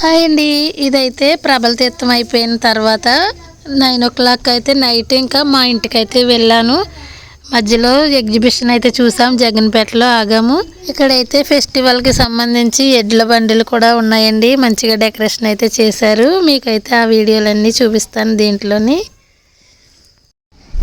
Hi అండి. ఇదైతే ప్రబల తీర్థం అయిపోయిన తర్వాత నైన్ ఓ క్లాక్ అయితే నైట్ ఇంకా మా ఇంటికి అయితే వెళ్ళాను. మధ్యలో ఎగ్జిబిషన్ అయితే చూసాం జగన్పేటలో ఆగాము. ఇక్కడైతే ఫెస్టివల్కి సంబంధించి ఎడ్ల బండిలు కూడా ఉన్నాయండి. మంచిగా డెకరేషన్ అయితే చేశారు. మీకైతే ఆ వీడియోలన్నీ చూపిస్తాను దీంట్లోని.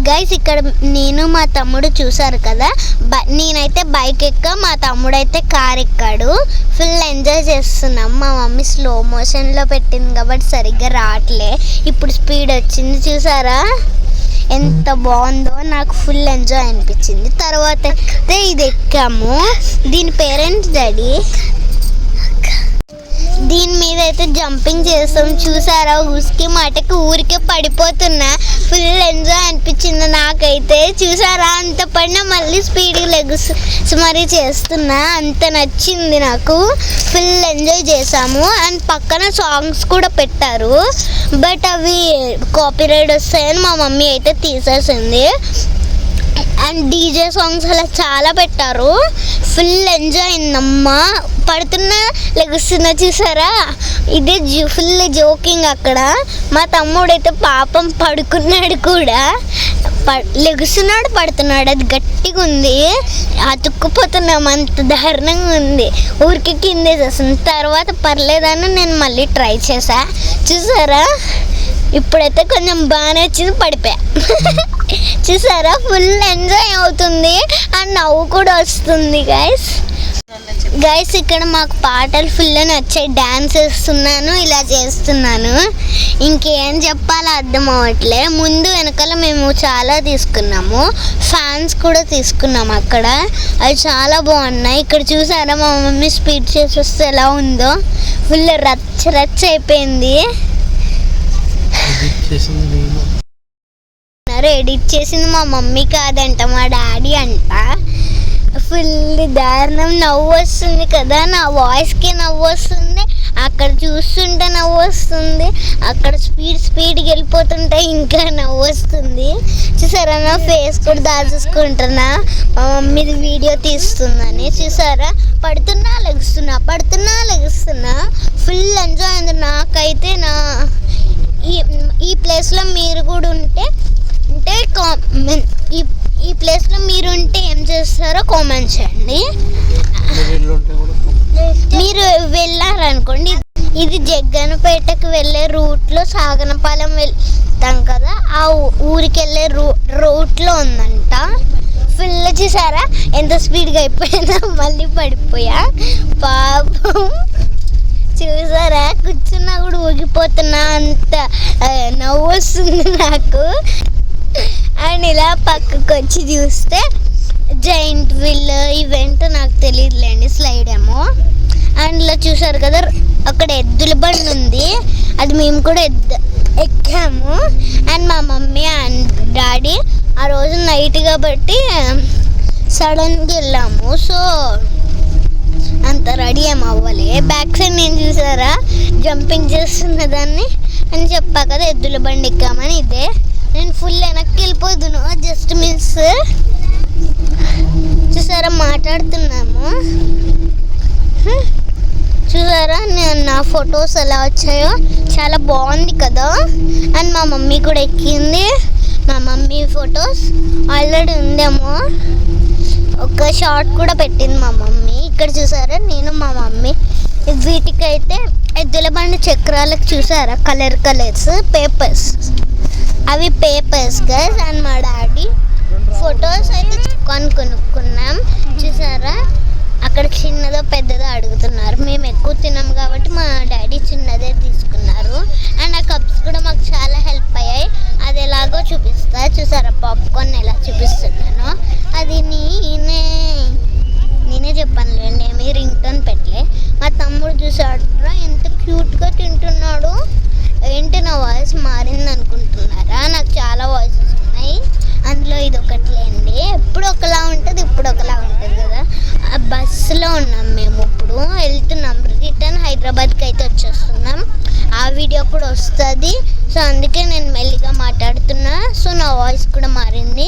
గైస్ ఇక్కడ నేను మా తమ్ముడు చూసారు కదా? బ- నేనైతే బైక్ ఎక్క మా తమ్ముడు అయితే కార్ ఎక్కాడు. ఫుల్ ఎంజాయ్ చేస్తున్నాం. మా మమ్మీ స్లో మోషన్లో పెట్టింది కాబట్టి సరిగ్గా రావట్లే. ఇప్పుడు స్పీడ్ వచ్చింది చూసారా? ఎంత బాగుందో నాకు ఫుల్ ఎంజాయ్ అనిపించింది. తర్వాత అయితే ఇది ఎక్కాము. దీని పేరెంట్స్ డాడీ? దీని మీద అయితే జంపింగ్ చేస్తాం. చూసారా? ఉసికి మాటకి ఊరికే పడిపోతున్నా. ఫుల్ ఎంజాయ్ అనిపించింది నాకైతే. చూసారా? అంత పడినా మళ్ళీ స్పీడ్గా లెగ్స్ మరీ చేస్తున్నా. అంత నచ్చింది నాకు. ఫుల్ ఎంజాయ్ చేసాము అండ్ పక్కన సాంగ్స్ కూడా పెట్టారు. బట్ అవి కాపీరైట్ వస్తాయని మా మమ్మీ అయితే తీసేసింది. అండ్ డీజే సాంగ్స్ అలా చాలా పెట్టారు. ఫుల్ ఎంజాయ్ అయిందమ్మా. పడుతున్నా లెగుస్తున్న చూసారా? ఇదే జో ఫుల్ జోకింగ్ అక్కడ. మా తమ్ముడైతే పాపం పడుకున్నాడు కూడా. ప- లెగుస్తున్నాడు పడుతున్నాడు. అది గట్టిగా ఉంది. అతుక్కుపోతున్నాం. అంత దారుణంగా ఉంది. ఊరికి కిందేసేసింది తర్వాత పర్లేదని నేను మళ్ళీ ట్రై చేశా. చూసారా? ఇప్పుడైతే కొంచెం బాగానే వచ్చింది పడిపోయా. చూసారా? ఫుల్ ఎంజాయ్ అవుతుంది. అండ్ నవ్వు కూడా వస్తుంది గైస్ గైస్ ఇక్కడ మాకు పాటలు ఫుల్ నచ్చాయి. డ్యాన్స్ వేస్తున్నాను ఇలా చేస్తున్నాను. ఇంకేం చెప్పాలో అర్థం అవ్వట్లే. ముందు వెనకాల మేము చాలా తీసుకున్నాము. ఫ్యాన్స్ కూడా తీసుకున్నాం అక్కడ. అవి చాలా బాగున్నాయి. ఇక్కడ చూసారా మా మమ్మీ స్పీడ్ చేసి వస్తే ఎలా ఉందో? ఫుల్ రచ్చ రచ్చ అయిపోయింది. చేసింది నేను. ఎడిట్ చేసింది మా మమ్మీ కాదంట మా డాడీ అంట. ఫుల్ దారుణం నవ్వు వస్తుంది కదా నా వాయిస్కి నవ్వు వస్తుంది అక్కడ చూస్తుంటే నవ్వు వస్తుంది అక్కడ స్పీడ్ స్పీడ్కి వెళ్ళిపోతుంటే ఇంకా నవ్వు వస్తుంది. చూసారా నా ఫేస్ కూడా దాచేసుకుంటున్నా మా మమ్మీది వీడియో తీస్తుందని. చూసారా పడుతున్నా లెగుస్తున్నా పడుతున్నా లెగుస్తున్నా. ఫుల్ ఎంజాయ్ అయింది నాకైతే నా ఈ ఈ ప్లేస్లో మీరు కూడా ఉంటే అంటే కా- ఈ ఈ ప్లేస్లో మీరు ఉంటే ఏం చేస్తారో కామెంట్ చేయండి. మీరు వెళ్ళారనుకోండి ఇది జగ్గనపేటకు వెళ్ళే రూట్లో సాగనపాలెం వెళ్తాం కదా ఆ ఊరికి వెళ్ళే రూ రూట్లో ఉందంట. ఫుల్ చూసారా? ఎంత స్పీడ్గా అయిపోయినా మళ్ళీ పడిపోయా. పాపం. చూసారా? చూస్తున్నా కూడా ఊగిపోతున్నా. అంత నవ్వు వస్తుంది నాకు. అండ్ ఇలా పక్కకు వచ్చి చూస్తే జైంట్ విల్ ఈవెంట్ నాకు తెలియదులేండి స్లైడ్ ఏమో. అండ్ ఇలా చూసారు కదా అక్కడ ఎద్దుల బండి ఉంది. అది మేము కూడా ఎద్దు ఎక్కాము. అండ్ మా మమ్మీ అండ్ డాడీ ఆ రోజు నైట్ కాబట్టి సడన్గా వెళ్ళాము. సో అంత రెడీ ఏం అవ్వలే. బ్యాక్ సైడ్ నేను చూసారా? జంపింగ్ చేస్తున్న దాన్ని అని చెప్పా కదా ఎద్దుల బండి ఎక్కామని ఇదే. నేను ఫుల్ వెనక్కి వెళ్ళిపోదును జస్ట్ మిస్ చూసారా మాట్లాడుతున్నాము. చూసారా నేను నా ఫొటోస్ ఎలా వచ్చాయో? చాలా బాగుంది కదా. అండ్ మా మమ్మీ కూడా ఎక్కింది. మా మమ్మీ ఫొటోస్ ఆల్రెడీ ఉందేమో. ఒక షార్ట్ కూడా పెట్టింది మా మమ్మీ. ఇక్కడ చూసారా? నేను మా మమ్మీ. వీటికైతే ఎద్దుల బండి చక్రాలకు చూసారా? కలర్ కలర్స్ పేపర్స్ అవి పేపర్స్ గైస్ అండ్ మా డాడీ ఫొటోస్ అయితే కొని కొనుక్కున్నాం. చూసారా? అక్కడ చిన్నదో పెద్దదో అడుగుతున్నారు. మేము ఎక్కువ తిన్నాం కాబట్టి మా డాడీ చిన్నదే తీసుకున్నారు. అండ్ ఆ కప్స్ కూడా మాకు చాలా హెల్ప్ అయ్యాయి. అది ఎలాగో చూపిస్తా. చూసారా పాప్కార్న్ ఎలా చూపిస్తున్నాను అది నేనే నేనే చెప్పాను లేండి ఏమీ రింగ్ టోన్ పెట్టలే మా తమ్ముడు చూసాడురా ఎంత క్యూట్గా తింటున్నాడు ఏంటి నా వాయిస్ మారింది అనుకుంటున్నారా నాకు చాలా వాయిసెస్ ఉన్నాయి అందులో ఇది ఒకటిలేండి ఎప్పుడు ఒకలా ఉంటుంది ఇప్పుడు ఒకలా ఉంటుంది కదా ఆ బస్సులో ఉన్నాం మేము ఇప్పుడు వెళ్తున్నాం. రిటర్న్ హైదరాబాద్కి అయితే వచ్చేస్తున్నాం. ఆ వీడియో కూడా వస్తుంది. సో అందుకే నేను మెల్లిగా మాట్లాడుతున్నా. సో నా వాయిస్ కూడా మారింది.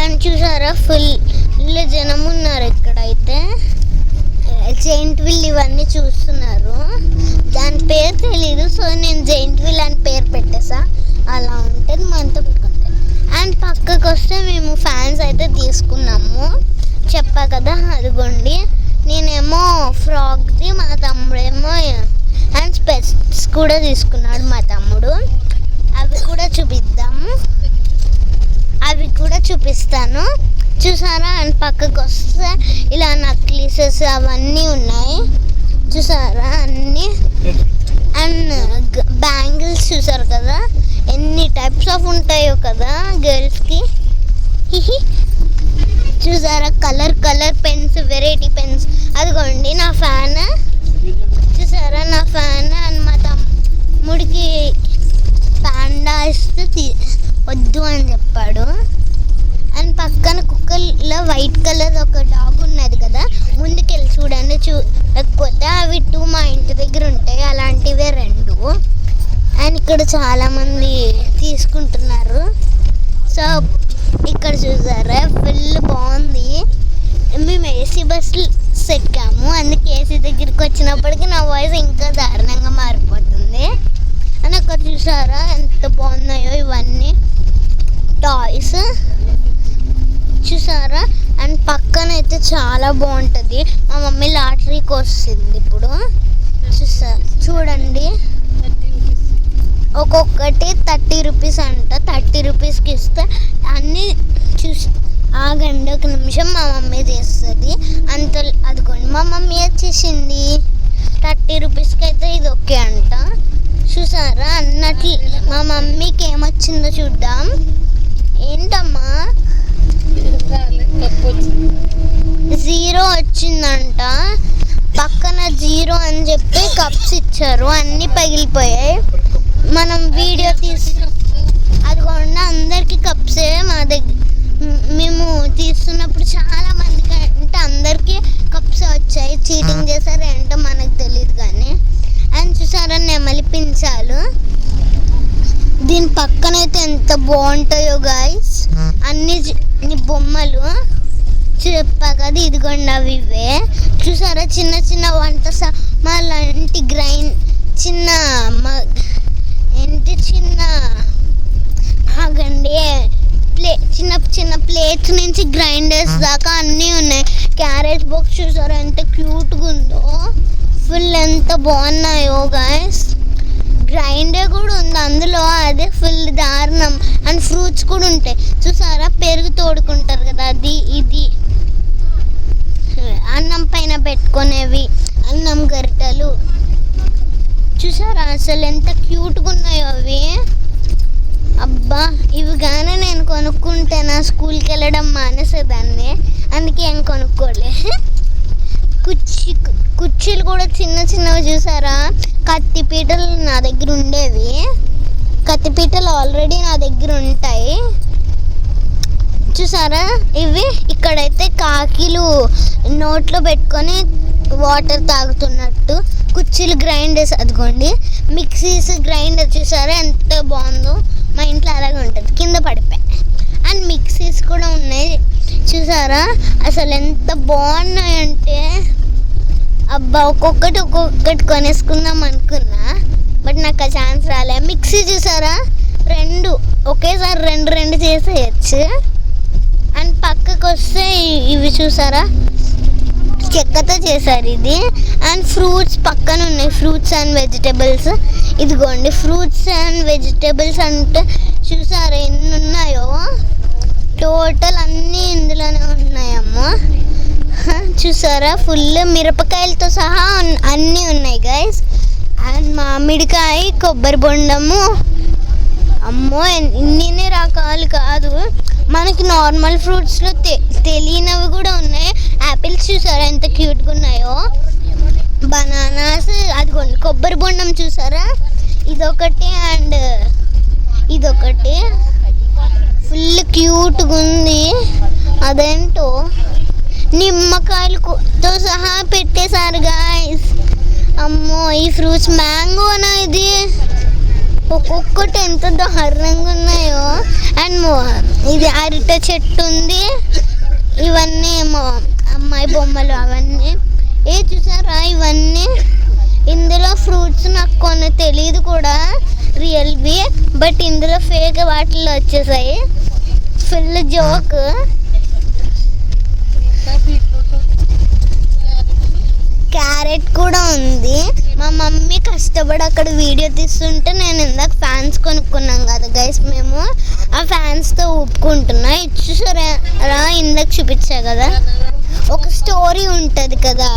అండ్ చూసారా ఫుల్ జనం ఉన్నారు ఇక్కడైతే. జైంట్ విల్ ఇవన్నీ చూస్తున్నారు. దాని పేరు తెలియదు సో నేను జైంట్ విల్ అని పేరు పెట్టేసా. అలా ఉంటుంది మనతో అండ్ పక్కకు వస్తే మేము ఫ్యాన్స్ అయితే తీసుకున్నాము. చెప్పా కదా అదిగోండి. నేనేమో ఫ్రాక్ది మా తమ్ముడేమో అండ్ స్పెట్స్ కూడా తీసుకున్నాడు మా తమ్ముడు. అవి కూడా చూపిద్దాము. అవి కూడా చూపిస్తాను. చూసారా? అండ్ పక్కకు వస్తే ఇలా నక్లీసెస్ అవన్నీ ఉన్నాయి. చూసారా? అన్నీ. అండ్ బ్యాంగిల్స్ చూసారు కదా? ఎన్ని టైప్స్ ఆఫ్ ఉంటాయో కదా గర్ల్స్కి. చూసారా? Colour colour pens variety pens. అదిగోండి నా ఫ్యాన్. చూసారా? నా ఫ్యాన్ అండ్ మా తమ్ముడికి పాండా ఇస్తే తీ- వద్దు అని చెప్పాడు. అండ్ పక్కన కుక్కలో వైట్ కలర్ ఒక డాగ్ ఉన్నది కదా ముందుకెళ్ళి చూడండి చూడకపోతే అవి టూ మా ఇంటి దగ్గర ఉంటాయి అలాంటివే రెండు. అండ్ ఇక్కడ చాలామంది తీసుకుంటున్నారు. సో ఇక్కడ చూసారా? ఫుల్ బాగుంది. మేము ఏసీ బస్సులు ఎక్కాము అందుకే ఏసీ దగ్గరికి వచ్చినప్పటికీ నా వాయిస్ ఇంకా దారుణంగా మారిపోతుంది. అని అక్కడ చూసారా? ఎంత బాగున్నాయో ఇవన్నీ. టాయ్స్ చూసారా? అండ్ పక్కన అయితే చాలా బాగుంటుంది. మా మమ్మీ లాటరీకి వస్తుంది ఇప్పుడు. చూసారా చూడండి. ఒక్కొక్కటి థర్టీ రూపీస్ అంట. థర్టీ రూపీస్కి ఇస్తే అన్నీ చూసి ఆగండి ఒక నిమిషం మా మమ్మీ చేస్తుంది. అంత అదిగోండి మా మమ్మీ వచ్చేసింది. థర్టీ రూపీస్కి అయితే ఇది ఓకే అంట. చూసారా? అన్నట్లు మా మమ్మీకి ఏమొచ్చిందో చూద్దాం. ఏంటమ్మా? జీరో వచ్చిందంట. పక్కన జీరో అని చెప్పి కప్స్ ఇచ్చారు. అన్నీ పగిలిపోయాయి. మనం వీడియో తీసి అదిగోండి అందరికి కప్సే మా దగ్గర మేము తీస్తున్నప్పుడు చాలా మందికి అంటే అందరికీ కప్స్ వచ్చాయి. చీటింగ్ చేశారు ఏంటో మనకు తెలియదు కానీ. అండ్ చూసారా నెమలి పించాలు దీని పక్కనైతే ఎంత బాగుంటాయో గాయస్ అన్ని బొమ్మలు. చెప్పా కదా ఇదిగోండి అవి ఇవే. చూసారా చిన్న చిన్న వంట సామాన్లాంటి గ్రైండ్ చిన్న ఏంటి చిన్న? ఆగండి. ప్లే చిన్న చిన్న ప్లేట్స్ నుంచి గ్రైండర్స్ దాకా అన్నీ ఉన్నాయి. క్యారెట్ బాక్స్ చూసారా? ఎంత క్యూట్గా ఉందో ఫుల్ ఎంత బాగున్నాయో గాయస్ గ్రైండర్ కూడా ఉంది. అందులో అదే ఫుల్ దారుణం. అండ్ ఫ్రూట్స్ కూడా ఉంటాయి. చూసారా? పెరుగు తోడుకుంటారు కదా? అది ఇది. అన్నం పైన పెట్టుకునేవి. అన్నం గరిటెలు. చూసారా? అసలు ఎంత క్యూట్గా ఉన్నాయో అవి. అబ్బా ఇవి కానీ నేను కొనుక్కుంటే నా స్కూల్కి వెళ్ళడం మానేసేదాన్ని అందుకే ఏం కొనుక్కోలే. కుర్చీ కుర్చీలు కూడా చిన్న చిన్నవి చూసారా? కత్తి పీటలు నా దగ్గర ఉండేవి. కత్తి పీటలు ఆల్రెడీ నా దగ్గర ఉంటాయి. చూసారా? ఇవి ఇక్కడైతే కాకిలు నోట్లో పెట్టుకొని వాటర్ తాగుతున్నట్టు. కుర్చీలు గ్రైండర్స్ అదిగోండి. మిక్సీస్ గ్రైండర్ చూసారా? ఎంత బాగుందో. మా ఇంట్లో అలాగే ఉంటుంది. కింద పడిపోయి. అండ్ మిక్సీస్ కూడా ఉన్నాయి. చూసారా? అసలు ఎంత బాగున్నాయంటే అబ్బా ఒక్కొక్కటి ఒక్కొక్కటి కొనేసుకుందాం అనుకున్నా బట్ నాకు ఆ ఛాన్స్ రాలే. మిక్సీ చూసారా? రెండు. ఒకేసారి రెండు రెండు చేసేయచ్చు. అండ్ పక్కకు వస్తే ఇవి చూసారా? చెక్కతో చేశారు ఇది. అండ్ ఫ్రూట్స్ పక్కన ఉన్నాయి. ఫ్రూట్స్ అండ్ వెజిటేబుల్స్ ఇదిగోండి ఫ్రూట్స్ అండ్ వెజిటేబుల్స్ అంటే చూసారా ఎన్ని ఉన్నాయో టోటల్ అన్నీ ఇందులోనే ఉన్నాయమ్మా. చూసారా? ఫుల్ మిరపకాయలతో సహా అన్నీ ఉన్నాయి గైస్ అండ్ మామిడికాయ కొబ్బరి బొండము. అమ్మో ఇన్ని రకాలు కాదు. మనకి నార్మల్ ఫ్రూట్స్లో తె తెలియనివి కూడా ఉన్నాయి. యాపిల్స్ చూసారా? ఎంత క్యూట్గా ఉన్నాయో. బనానాస్ అదిగోండి కొబ్బరి బొండం చూసారా? ఇదొకటి అండ్ ఇదొకటి. ఫుల్ క్యూట్గా ఉంది. అదేంటో? నిమ్మకాయలతో సహా పెట్టేశారు గాయస్ అమ్మో ఈ ఫ్రూట్స్ మ్యాంగోనా ఇది. ఒక్కొక్కటి ఎంత దారుణంగా ఉన్నాయో. అండ్ మో- ఇది అరిట చెట్టు ఉంది. ఇవన్నీ ఏమో అమ్మాయి బొమ్మలు అవన్నీ. ఏ చూసారా ఇవన్నీ? ఇందులో ఫ్రూట్స్ నాకు కొన్ని తెలియదు కూడా రియల్వి. బట్ ఇందులో ఫేక్ వాటిల్లో వచ్చేసాయి. Full joke. క్యారెట్ కూడా ఉంది. మా మమ్మీ కష్టపడి అక్కడ వీడియో తీస్తుంటే నేను ఇందాక ఫ్యాన్స్ కొనుక్కున్నాం కదా గైస్ మేము. ఆ ఫ్యాన్స్తో ఊపుకుంటున్నా. ఇది చూసారా? ఇందాక చూపించా కదా. ఒక స్టోరీ ఉంటుంది కదా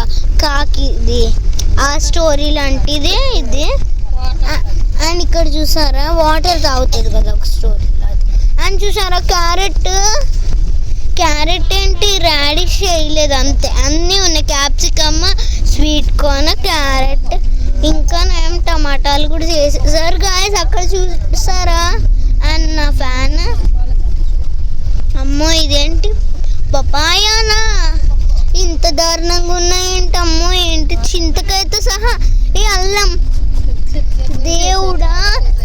కాకిది. ఆ స్టోరీ లాంటిదే ఇది. అండ్ ఇక్కడ చూసారా వాటర్ తాగుతుంది కదా ఒక స్టోరీ అండ్ చూసారా క్యారెట్? క్యారెట్ ఏంటి? రాడిష్ వేయలేదు అంతే. అన్నీ ఉన్నాయి. Capsicum sweet corn carrot. ఇంకా నేను టమాటాలు కూడా చేసేసారు. గాయస్ అక్కడ చూసారా? అండ్ నా ఫ్యాన్. అమ్మో ఇదేంటి? పపాయానా? ఇంత దారుణంగా ఉన్నాయేంటమ్మో ఏంటి? చింతకాయతో సహా ఈ అల్లం. దేవుడా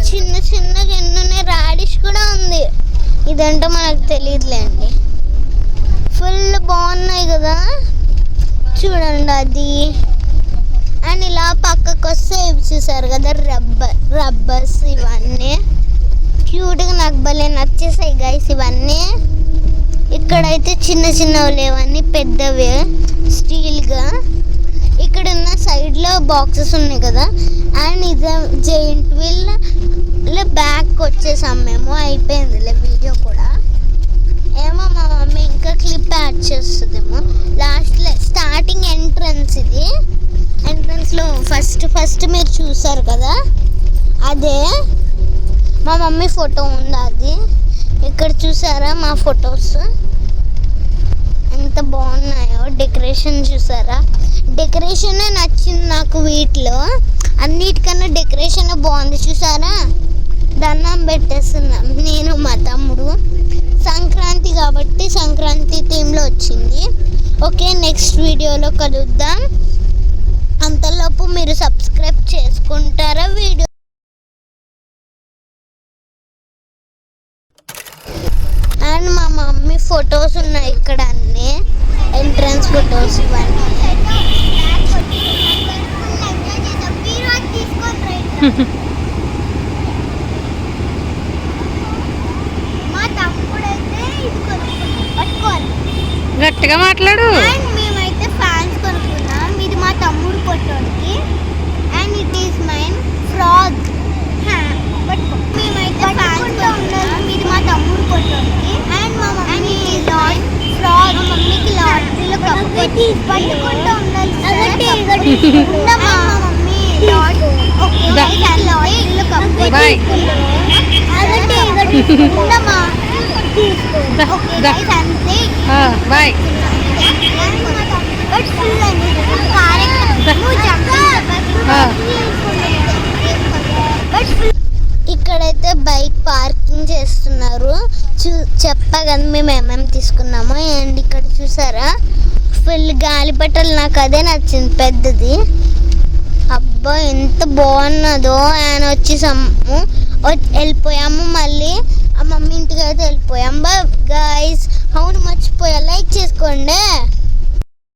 చిన్న చిన్నగా ఎన్నున్నాయి రాడిష్ కూడా ఉంది. ఇదంటే మనకు తెలియదులేండి. ఫుల్ బాగున్నాయి కదా. చూడండి అది. అండ్ ఇలా పక్కకు వస్తే ఇవి చూసారు కదా రబ్బర్ రబ్బర్స్ ఇవన్నీ. క్యూట్గా నాకు భలే నచ్చేసాయి గైస్ ఇవన్నీ. ఇక్కడైతే చిన్న చిన్నవి లేవన్నీ పెద్దవి స్టీల్గా. ఇక్కడ ఉన్న సైడ్లో బాక్సెస్ ఉన్నాయి కదా. అండ్ ఇది జైంట్ వీల్ బ్యాక్ వచ్చేసాం మేము. అయిపోయిందిలే వీడియో కూడా. ఏమో మా మమ్మీ ఇంకా క్లిప్ యాడ్ చేస్తుందేమో. లాస్ట్లో స్టార్టింగ్ ఎంట్రన్స్ ఇది. ఎంట్రన్స్లో ఫస్ట్ ఫస్ట్ మీరు చూసారు కదా? అదే. మా మమ్మీ ఫోటో ఉంది అది? ఇక్కడ చూసారా మా ఫొటోస్? ఎంత బాగున్నాయో డెకరేషన్ చూసారా? డెకరేషనే నచ్చింది నాకు వీటిలో. అన్నిటికన్నా డెకరేషన్ బాగుంది చూసారా? దండం పెట్టేస్తున్నాం. నేను మా తమ్ముడు. సంక్రాంతి కాబట్టి సంక్రాంతి థీమ్లో వచ్చింది. ఓకే నెక్స్ట్ వీడియోలో కలుద్దాం. అంతలోపు మీరు సబ్స్క్రైబ్ చేసుకుంటారా వీడియో అండ్ మా మమ్మీ ఫొటోస్ ఉన్నాయి ఇక్కడ అన్ని. ఎంట్రన్స్ ఫొటోస్ ఇవన్నీ. గట్టిగా మాట్లాడు అండ్ మేమైతే ఫ్యాన్స్ కొనుక్కున్నాం ఇది మా తమ్ముడు ఫోటోకి and it is mine frog మేమైతే ఫ్యాన్స్ కొనుక్కున్నాం ఇది మా తమ్ముడు ఫోటోకి అండ్ మా మమ్మీ లాట్ ఫ్రాగ్ మా మమ్మీకి లాటరీలో కప్పు పట్టుకుంటూ ఉండాలి ఉండమ్మా మా మమ్మీ లాట్ ఓకే దా. లాటరీలో కప్పు Bye. అదొకటి ఇదొకటి ఉండమ్మా తీసుకో దా, ఓకే దా. Guys bye. ఇక్కడైతే బైక్ పార్కింగ్ చేస్తున్నారు. చూ చెప్పా కదా మేము ఏమేమి తీసుకున్నామో. అండ్ ఇక్కడ చూసారా? ఫుల్ గాలిపటాలు నాకు అదే నచ్చింది పెద్దది. అబ్బా ఎంత బాగున్నదో. ఆయన వచ్చేసాము. వెళ్ళిపోయాము మళ్ళీ. ఆ మమ్మీ ఇంటికి అయితే వెళ్ళిపోయాం. బా గాయస్ అవును మర్చిపోయా. లైక్ చేసుకోండి.